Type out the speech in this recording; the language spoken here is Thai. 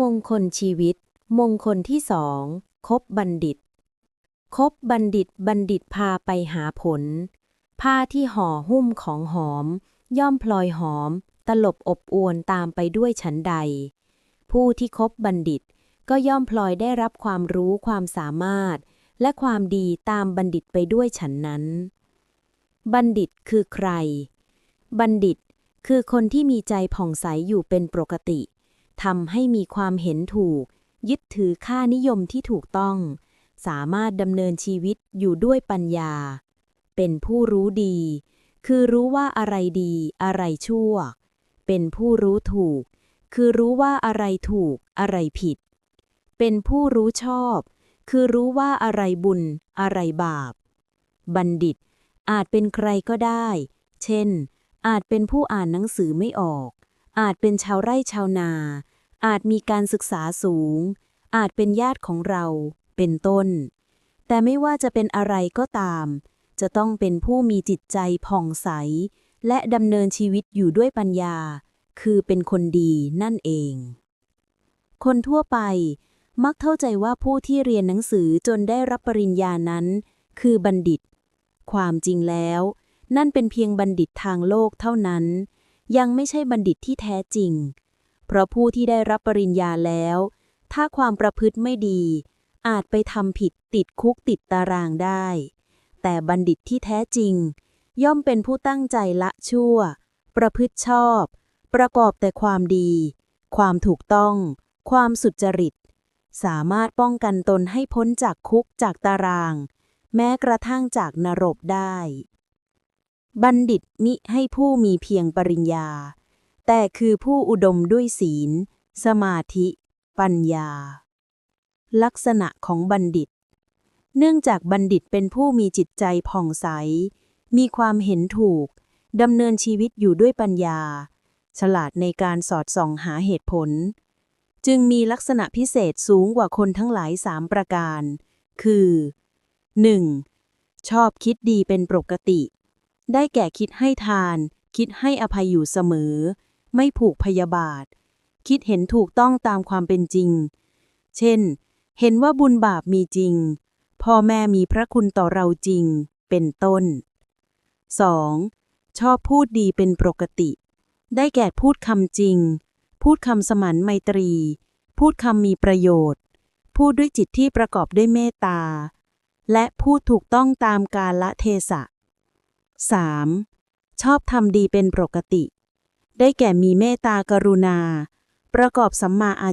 มงคลชีวิต มงคลที่สองคบบัณฑิต คบบัณฑิตบัณฑิตพาไปหาผล ผ้าที่ห่อหุ้มของหอม ย่อมพลอยหอม ตลบอบอวนตามไปด้วยฉันใด ผู้ที่คบบัณฑิตก็ย่อมพลอยได้รับความรู้ความสามารถ และความดีตามบัณฑิตไปด้วยฉันนั้น บัณฑิตคือใคร บัณฑิตคือคนที่มีใจผ่องใสอยู่เป็นปกติ ทำให้มีความเห็นถูก ยึดถือค่านิยมที่ถูกต้อง สามารถดำเนินชีวิตอยู่ด้วยปัญญา เป็นผู้รู้ดี คือรู้ว่าอะไรดี อะไรชั่ว เป็นผู้รู้ถูก คือรู้ว่าอะไรถูก อะไรผิด เป็นผู้รู้ชอบ คือรู้ว่าอะไรบุญ อะไรบาป บัณฑิตอาจเป็นใครก็ได้ เช่น อาจเป็นผู้อ่านหนังสือไม่ออก อาจเป็นชาวไร่ชาวนา อาจมีการศึกษาสูง อาจเป็นญาติของเรา เป็นต้น แต่ไม่ว่าจะเป็นอะไรก็ตาม จะต้องเป็นผู้มีจิตใจผ่องใส และดำเนินชีวิตอยู่ด้วยปัญญา คือเป็นคนดีนั่นเอง คนทั่วไปมักเข้าใจว่าผู้ที่เรียนหนังสือจนได้รับปริญญานั้น คือบัณฑิต ความจริงแล้ว นั่นเป็นเพียงบัณฑิตทางโลกเท่านั้น ยังไม่ใช่บัณฑิตที่แท้จริง เพราะผู้ที่ได้รับปริญญาแล้ว ถ้าความประพฤติไม่ดี อาจไปทำผิดติดคุกติดตารางได้ แต่บัณฑิตที่แท้จริง ย่อมเป็นผู้ตั้งใจละชั่ว ประพฤติชอบ ประกอบแต่ความดี ความถูกต้อง ความสุจริต สามารถป้องกันตนให้พ้นจากคุกจากตาราง แม้กระทั่งจากนรกได้ บัณฑิตมิให้ผู้มีเพียงปริญญา แต่คือผู้อุดมด้วยศีล สมาธิ ปัญญา ลักษณะของบัณฑิต เนื่องจากบัณฑิตเป็นผู้มีจิตใจผ่องใส มีความเห็นถูก ดำเนินชีวิตอยู่ด้วยปัญญา ฉลาดในการสอดส่องหาเหตุผล จึงมีลักษณะพิเศษสูงกว่าคนทั้งหลายสามประการ คือ 1. ชอบคิดดีเป็นปกติ ได้แก่คิดให้ทาน คิดให้อภัยอยู่เสมอ ไม่ผูกพยาบาท คิดเห็นถูกต้องตามความเป็นจริง เช่น เห็นว่าบุญบาปมีจริง พ่อแม่มีพระคุณต่อเราจริง เป็นต้น 2. ชอบพูดดีเป็นปกติ ได้แก่พูดคำจริง พูดคำสมานไมตรี พูดคำมีประโยชน์ พูดด้วยจิตที่ประกอบด้วยเมตตา และพูดถูกต้องตามกาลเทศะ 3. ชอบทำดีเป็นปกติ ได้แก่มีเมตตากรุณา ประกอบสัมมาอา